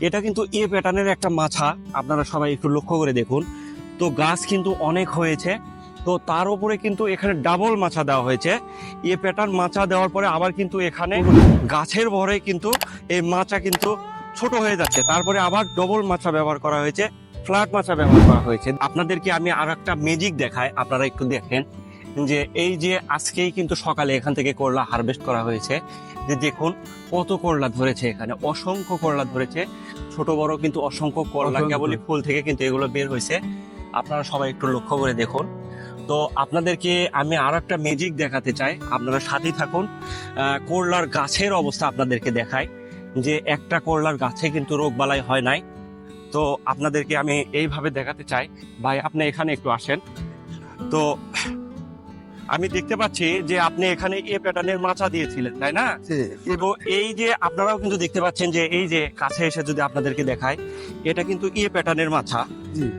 এটা কিন্তু এ প্যাটার্নের একটা মাছা। আপনারা সবাই একটু লক্ষ্য করে দেখুন। তো গাছ কিন্তু অনেক হয়েছে। তো তার উপরে কিন্তু এখানে ডাবল মাছা দেওয়া হয়েছে। এ প্যাটার্ন মাছা দেওয়ার পরে আবার কিন্তু এখানে গাছের ভরে কিন্তু এই মাচা কিন্তু ছোট হয়ে যাচ্ছে। তারপরে আবার ডবল মাছা ব্যবহার করা হয়েছে। ফ্ল্যাট মাছা ব্যবহার করা হয়েছে। আপনাদেরকে আমি আর একটা ম্যাজিক দেখাই। আপনারা একটু দেখেন। যে এই যে আজকেই কিন্তু সকালে এখান থেকে করলা হারভেস্ট করা হয়েছে যে দেখুন কত করলা ধরেছে এখানে অসংখ্য করলা ধরেছে। ছোট বড় কিন্তু অসংখ্য করলা। কেবলই ফুল থেকে কিন্তু এগুলো বের হয়েছে। আপনারা সবাই একটু লক্ষ্য করে দেখুন। তো আপনাদেরকে আমি আর একটা ম্যাজিক দেখাতে চাই। আপনারা সাথেই থাকুন। করলার গাছের অবস্থা আপনাদেরকে দেখাই। যে একটা করলার গাছে কিন্তু রোগ বালাই হয় নাই। তো আপনাদেরকে আমি এইভাবে দেখাতে চাই। ভাই আপনি এখানে একটু আসেন। তো আমি দেখতে পাচ্ছি যে আপনি এখানে এ প্যাটার্নের মাচা দিয়েছিলেন তাই না? এবং এই যে আপনারাও কিন্তু দেখতে পাচ্ছেন যে এই যে কাছে এসে যদি আপনাদেরকে দেখায় এটা কিন্তু এ প্যাটার্নের মাছা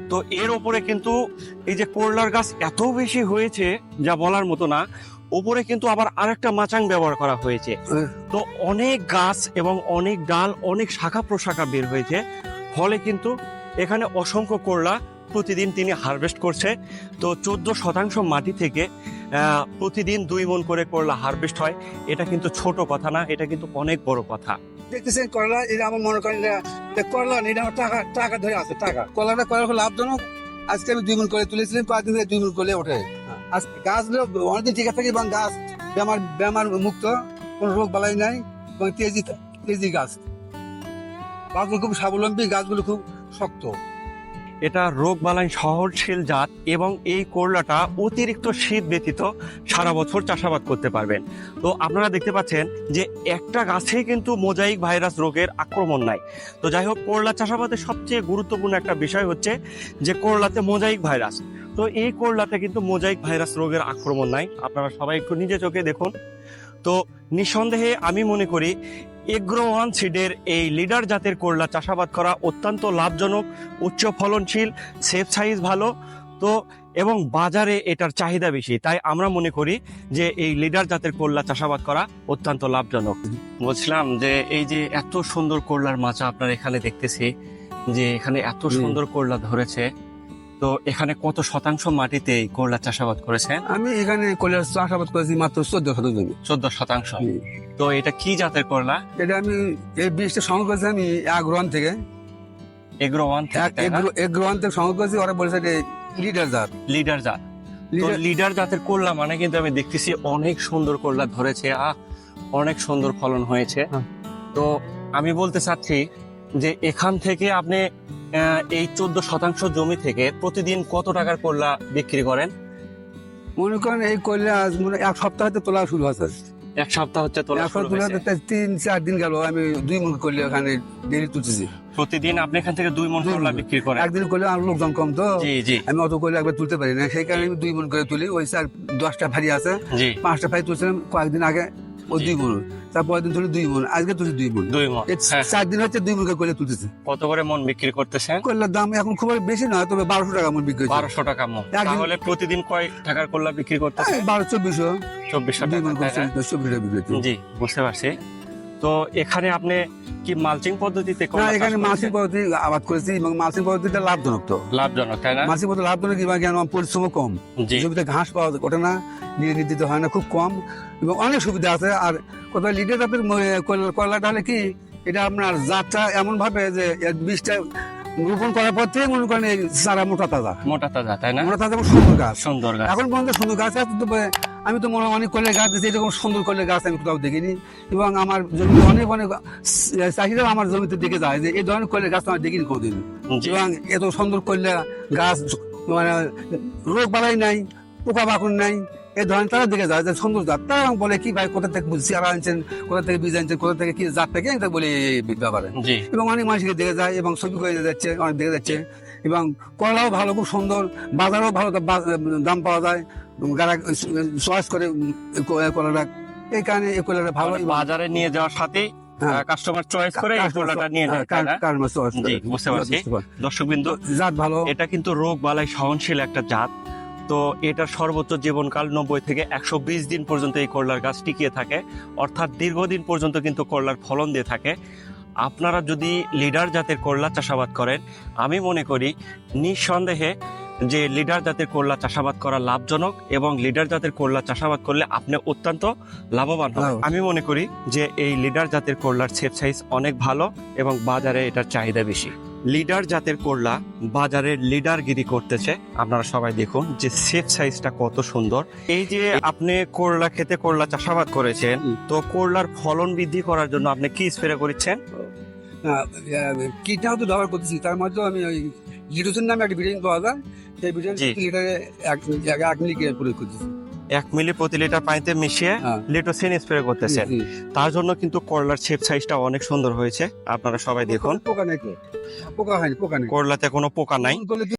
তো এর উপরে কিন্তু এই যে করলার গাছ এত বেশি হয়েছে যা বলার মতো না উপরে কিন্তু আবার আরেকটা মাচাং ব্যবহার করা হয়েছে। হ্যাঁ। তো অনেক গাছ এবং অনেক ডাল অনেক শাখা প্রশাখা বের হয়েছে। ফলে কিন্তু এখানে অসংখ্য করলা প্রতিদিন তিনি হারভেস্ট করছে। তো চোদ্দ শতাংশ মাটি থেকে প্রতিদিন দুই মন করে করলা হারভেস্ট হয়। এটা কিন্তু ছোট কথা না, এটা কিন্তু অনেক বড় কথা। দেখতেছেন করলা এটা আমার মনে করেন করলা এটা আমার টাকা টাকা ধরে আছে, টাকা। কলাটা করা খুব লাভজনক। আজকে আমি দুই মন করে তুলেছিলাম, কয়েকদিন ধরে দুই মন করে ওঠে। আজ গাছগুলো অনেকদিন ঠিক থাকে এবং গাছ বেমার বেমার মুক্ত, কোনো রোগ বালাই নাই, এবং তেজি তেজি গাছ। গাছগুলো খুব স্বাবলম্বী, গাছগুলো খুব শক্ত। এটা রোগ বালাই সহনশীল জাত এবং এই করলাটা অতিরিক্ত শীত ব্যতীত সারা বছর চাষাবাদ করতে পারবেন। তো আপনারা দেখতে পাচ্ছেন যে একটা গাছে কিন্তু মোজাইক ভাইরাস রোগের আক্রমণ নাই। তো যাই হোক, করলা চাষাবাদের সবচেয়ে গুরুত্বপূর্ণ একটা বিষয় হচ্ছে যে করলাতে মোজাইক ভাইরাস। তো এই করলাতে কিন্তু মোজাইক ভাইরাস রোগের আক্রমণ নাই। আপনারা সবাই একটু নিজে চোখে দেখুন। তো নিঃসন্দেহে আমি মনে করি এগ্রো ওয়ান সিডের এই লিডার জাতের করলা চাষাবাদ করা অত্যন্ত লাভজনক উচ্চ ফলনশীল সেফ সাইজ ভালো। তো এবং বাজারে এটার চাহিদা বেশি। তাই আমরা মনে করি যে এই লিডার জাতের করলা চাষাবাদ করা অত্যন্ত লাভজনক। বলছিলাম যে এই যে এত সুন্দর করলার মাচা আপনার এখানে দেখতেছি যে এখানে এত সুন্দর করলা ধরেছে। তো এখানে কত শতাংশ মাটিতে করলা চাষাবাদ করেছেন? আমি এখানে কলার চাষাবাদ করেছি মাত্র চোদ্দ শত জমি চোদ্দ শতাংশ। তো এটা কি জাতের করলা? এটা আমি এই বীজটা সংগ্রহ করেছি আমি রন থেকে। এগ্রো ওয়ান এক এক রন থেকে সংগ্রহ করেছি ওরা বলেছে লিডার জাত। লিডার জাত। লিডার লিডার জাতের করলা মানে কিন্তু আমি দেখতেছি অনেক সুন্দর করলা ধরেছে আহ অনেক সুন্দর ফলন হয়েছে। হ্যাঁ। তো আমি বলতে চাচ্ছি যে এখান থেকে আপনি এই চোদ্দ শতাংশ জমি থেকে প্রতিদিন কত টাকার করলা বিক্রি করেন? মনে করেন এই করলে মনে এক সপ্তাহ হতে তোলা শুরু হচ্ছে এক সপ্তাহ হচ্ছে তোলা শুরু হয়েছে। তিন চার দিন গেল আমি দুই মন করলে ওখানে ডেলি তুলতেছি। প্রতিদিন আপনি এখান থেকে দুই মন করলা বিক্রি করেন। একদিন করলে আমার লোকজন কম তো। জি জি। আমি অত করলে একবার তুলতে পারি না সেই কারণে আমি দুই মন করে তুলি। ওই স্যার দশটা ভারী আছে। পাঁচটা ভারী তুলছিলাম কয়েকদিন আগে জি। দুই বোন। তারপর দিন ধরে দুই বোন আজকে তুলছে দুই বোন। দুই বোন হ্যাঁ। চার দিন হচ্ছে দুই বোনকে করলে তুলতেছি। কত করে মন বিক্রি করতেছে করলার দাম এখন খুব বেশি নয় তবে বারোশো টাকা মন বিক্রি বারোশো টাকা মন। তাহলে প্রতিদিন কয় টাকার করলা বিক্রি করতেছে বারো চব্বিশশো। চব্বিশশো দুই টাকা তাই করছে না? চব্বিশ টাকা বিক্রি জি বুঝতে পারছি। তো এখানে আপনি কি মালচিং পদ্ধতিতে না এখানে? মাসিক পদ্ধতি আবাদ করেছি এবং মাসিক পদ্ধতিটা লাভজনক তো। লাভজনক তাই না? মাসিক পদ্ধতি লাভজনক এবং কেন আমার পরিশ্রমও কম। জমিতে ঘাস পাওয়া ওঠে না নিয়ে নিতে দিতে হয় না খুব কম। এবং অনেক সুবিধা আছে। আর কোথাও লিডার ম- কয়লা- কয়লাটা হলে কি এটা আপনার জাতটা এমন ভাবে যে বীজটা রোপণ করার পর থেকে মনে করেন এই চারা মোটা তাজা। মোটা তাজা তাই না? মোটা তাজা সুন্দর গাছ। সুন্দর গাছ। এখন পর্যন্ত সুন্দর গাছ আছে আমি তো মনে হয় অনেক কলের গাছ দিচ্ছি এরকম সুন্দর কলের গাছ আমি কোথাও দেখিনি। এবং আমার জমিতে অনেক অনেক চাহিদা আমার জমিতে দেখে যায় যে এই ধরনের কলের গাছ আমি দেখিনি কোনোদিন। এবং এত সুন্দর করলে গাছ মানে রোগ বালাই নাই পোকা বাকুন নাই এই ধরনের তারা দেখে যায় যে সুন্দর জাত। তারা বলে কি ভাই কোথা থেকে চেয়ারা আনছেন কোথা থেকে বীজ আনছেন কোথা থেকে কি জাত থেকে? এটা বলে এই ব্যাপারে এবং অনেক মানুষকে দেখে যায় এবং ছবি করে যাচ্ছে অনেক দেখে যাচ্ছে। এবং কলাও ভালো খুব সুন্দর বাজারেও ভালো দাম পাওয়া যায়। যারা চয়েস করে কলাটা এই কারণে এই কলাটা ভালো মানে বাজারে নিয়ে যাওয়ার সাথে হ্যাঁ। কাস্টমার চয়েস করে এই কলাটা নিয়ে যায় তাই চয়েস বুঝতে পারছি। দর্শক বিন্দু জাত ভালো। এটা কিন্তু রোগ বালাই সহনশীল একটা জাত। তো এটার সর্বোচ্চ জীবনকাল নব্বই থেকে একশো বিশ দিন পর্যন্ত এই করলার গাছ টিকিয়ে থাকে। অর্থাৎ দীর্ঘদিন পর্যন্ত কিন্তু করলার ফলন দিয়ে থাকে। আপনারা যদি লিডার জাতের করলা চাষাবাদ করেন আমি মনে করি নিঃসন্দেহে যে লিডার জাতের করলা চাষাবাদ করা লাভজনক এবং লিডার জাতের করলা চাষাবাদ করলে আপনি অত্যন্ত লাভবান হবেন। আমি মনে করি যে এই লিডার জাতের করলার সেপ সাইজ অনেক ভালো এবং বাজারে এটার চাহিদা বেশি। লিডার জাতের করলা বাজারে লিডারগিরি করতেছে। আপনারা সবাই দেখুন যে সেফ সাইজটা কত সুন্দর। এই যে আপনি করলা খেতে করলা চাষাবাদ করেছেন তো করলার ফলন বৃদ্ধি করার জন্য আপনি কি স্প্রে করেছেন? কীটনাশক তো ব্যবহার করতেছি তার মধ্যে আমি ওই লিডোসিন নামে একটা ভিটামিন পাওয়া যায়। লিটারে এক এক মিলি প্রয়োগ করতেছি? এক মিলি প্রতি লিটার পানিতে মিশিয়ে হ্যাঁ। লিটোসিন স্প্রে করতেছেন। তার জন্য কিন্তু করলার শেপ সাইজটা অনেক সুন্দর হয়েছে। আপনারা সবাই দেখুন। পোকা নাই পোকা হয়নি পোকা নেই। করলাতে কোনো পোকা নাই।